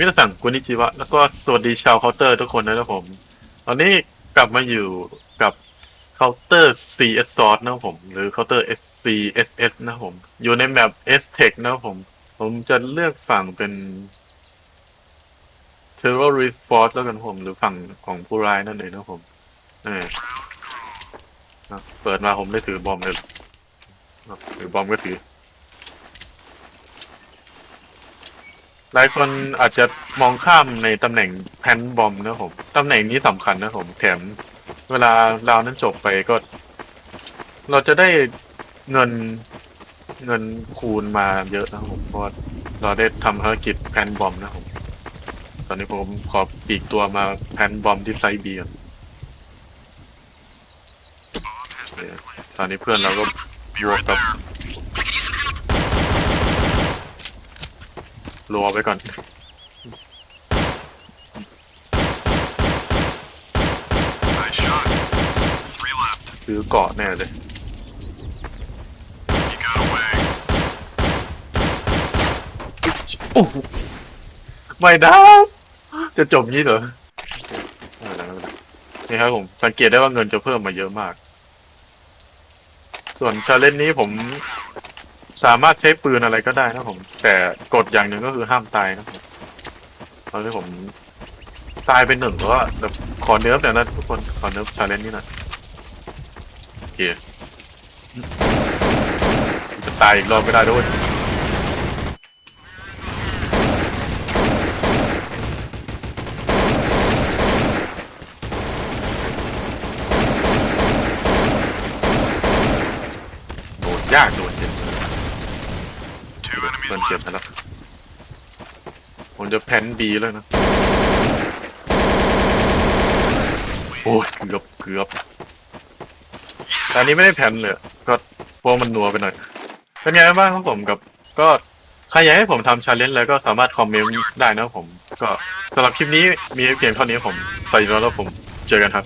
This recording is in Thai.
มิตรสั่งกุนิจิวะ แล้วก็สวัสดีชาวเคาน์เตอร์ทุกคนนะครับผม ตอนนี้กลับมาอยู่กับเคาน์เตอร์ CS s o r t นะครับผม หรือเคาน์เตอร์ SCSS นะครับผม อยู่ในแมป S Tech นะครับผม ผมจะเลือกฝั่งเป็น Terrorist Force แล้วกันผม หรือฝั่งของผู้ร้ายนั่นเองนะครับผมเออเปิดมาผมได้ถือบอมเลยถือบอมก็ถือ หลายคนอาจจะมองข้ามในตำแหน่งแพนบอมนะครับผมตำแหน่งนี้สำคัญนะครับผมแถมเวลาราวนั้นจบไปก็ เราจะได้เงินเงินคูณมาเยอะนะครับผมเพราะเราได้ทำภารกิจแพนบอมนะครับผมตอนนี้ผมขอปีกตัวมาแพนบอมที่ไซบีก่อนตอนนี้เพื่อนเราก็บวกกับ รัวไปก่อน Nice shot. Three left. ซื้อเกาะแน่เลย You got away. โอ้โหไม่ได้จะจบงี้เหรอไม่เป็นไรไม่เป็นไรนี่ครับผมสังเกตได้ว่าเงินจะเพิ่มมาเยอะมาก ส่วนชาเลนจ์นี้ผม สามารถใช้ปืนอะไรก็ได้นะผม แต่กฎอย่างหนึ่งก็คือห้ามตายนะผมตอนที่ผมตายเป็นหนึ่งก็แบบขอเนิร์ฟเดี๋ยนะทุกคนขอเนิร์ฟชาเลนจ์นี้หนะโอเคจะตายอีกรอบไม่ได้ด้วยโดนยากโดนเจ็บ โดนเจ็บไปแล้วผมจะแพนบีเลยนะ โอ้ยเกือบเกือบแต่อันนี้ไม่ได้แพนเลยก็พราะมันนัวไปหน่อย เป็นไงบ้างครับผมกับ ก็ใครอยากให้ผมทำชาเลนจ์อะไรก็สามารถคอมเมนต์ได้นะผม ก็สำหรับคลิปนี้มีเพียงเท่านี้ผมไปแล้วแล้วผมเจอกันครับ